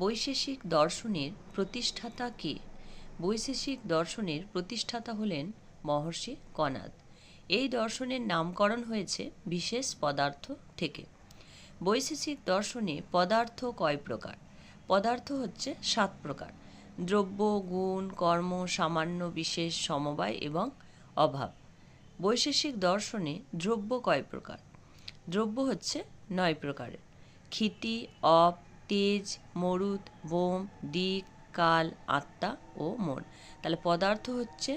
বৈশেষিক দর্শনের প্রতিষ্ঠাতা কে? বৈশেষিক দর্শনের প্রতিষ্ঠাতা হলেন মহর্ষি কনাদ। এই দর্শনের নামকরণ হয়েছে বিশেষ পদার্থ থেকে। বৈশেষিক দর্শনে পদার্থ কয় প্রকার? পদার্থ হচ্ছে সাত প্রকার। দ্রব্য, গুণ, কর্ম, সামান্য বিশেষ সমবায় এবং অভাব। বৈশেষিক দর্শনে দ্রব্য কয় প্রকার? দ্রব্য হচ্ছে নয় প্রকারের। ক্ষিতি, অপ তেজ মরুদ, বোম, দিক, কাল, আত্মা ও মন। তাহলে পদার্থ হচ্ছে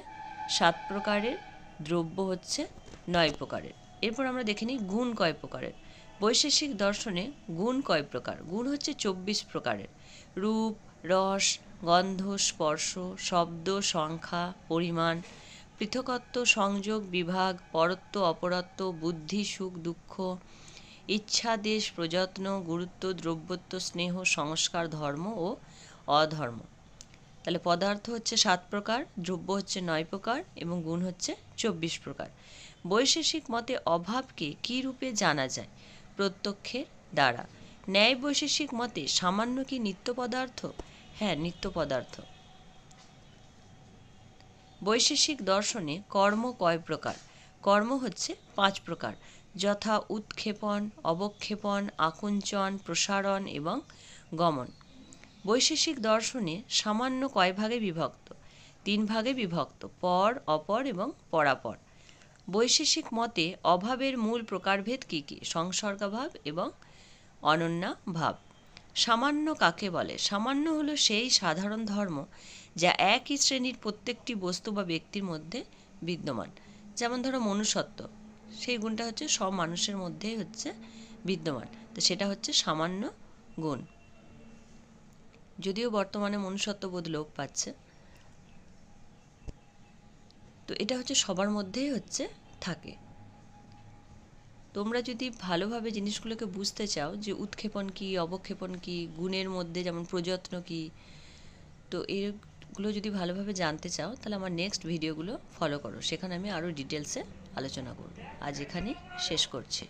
সাত প্রকারের, দ্রব্য হচ্ছে নয় প্রকারের। এরপর আমরা দেখে নিই গুণ কয় প্রকারের। বৈশেষিক দর্শনে গুণ কয় প্রকার? গুণ হচ্ছে চব্বিশ প্রকারের। রূপ, রস, গন্ধ, স্পর্শ, শব্দ, সংখ্যা, পরিমাণ, পৃথকত্ব, সংযোগ, বিভাগ, পরত্ব, অপরত্ব, বুদ্ধি, সুখ, দুঃখ ইচ্ছা দেশ প্রযত্ন, গুরুত্ব, দ্রব্যত্ব, স্নেহ, সংস্কার, ধর্ম ও অধর্ম। তাহলে পদার্থ হচ্ছে সাত প্রকার, দ্রব্য হচ্ছে নয় প্রকার এবং গুণ হচ্ছে চব্বিশ প্রকার। বৈশেষিক মতে অভাবকে কী রূপে জানা যায়? প্রত্যক্ষের দ্বারা। ন্যায় বৈশেষিক মতে সামান্য কি নিত্য পদার্থ? হ্যাঁ নিত্য পদার্থ। বৈশেষিক দর্শনে কর্ম কয় প্রকার? কর্ম হচ্ছে পাঁচ প্রকার। যথা উৎক্ষেপণ, অবক্ষেপণ, আকুঞ্চন, প্রসারণ এবং গমন। বৈশেষিক দর্শনে সামান্য কয় ভাগে বিভক্ত। তিন ভাগে বিভক্ত, পর, অপর এবং পরাপর। বৈশেষিক মতে অভাবের মূল প্রকারভেদ কী কী? সংসর্গভাব এবং অনন্যা ভাব সামান্য কাকে বলে? সামান্য হলো সেই সাধারণ ধর্ম যা একই শ্রেণির প্রত্যেকটি বস্তু বা ব্যক্তির মধ্যে বিদ্যমান। যেমন ধরো মনুষ্যত্ব। সেই গুণটা হচ্ছে সব মানুষের মধ্যেই হচ্ছে বিদ্যমান। তো সেটা হচ্ছে সামান্য গুণ। যদিও বর্তমানে মনুষ্যত্ববোধ লোপ পাচ্ছে। তো এটা হচ্ছে সবার মধ্যেই হচ্ছে থাকে। তোমরা যদি ভালোভাবে জিনিসগুলোকে বুঝতে চাও যে উৎক্ষেপণ কী, অবক্ষেপণ কী, গুণের মধ্যে যেমন প্রযত্ন কী, তো এগুলো যদি ভালোভাবে জানতে চাও, তাহলে আমার নেক্সট ভিডিওগুলো ফলো করো। সেখানে আমি আরও ডিটেলসে আলোচনা করব। আজ এখানে শেষ করছি।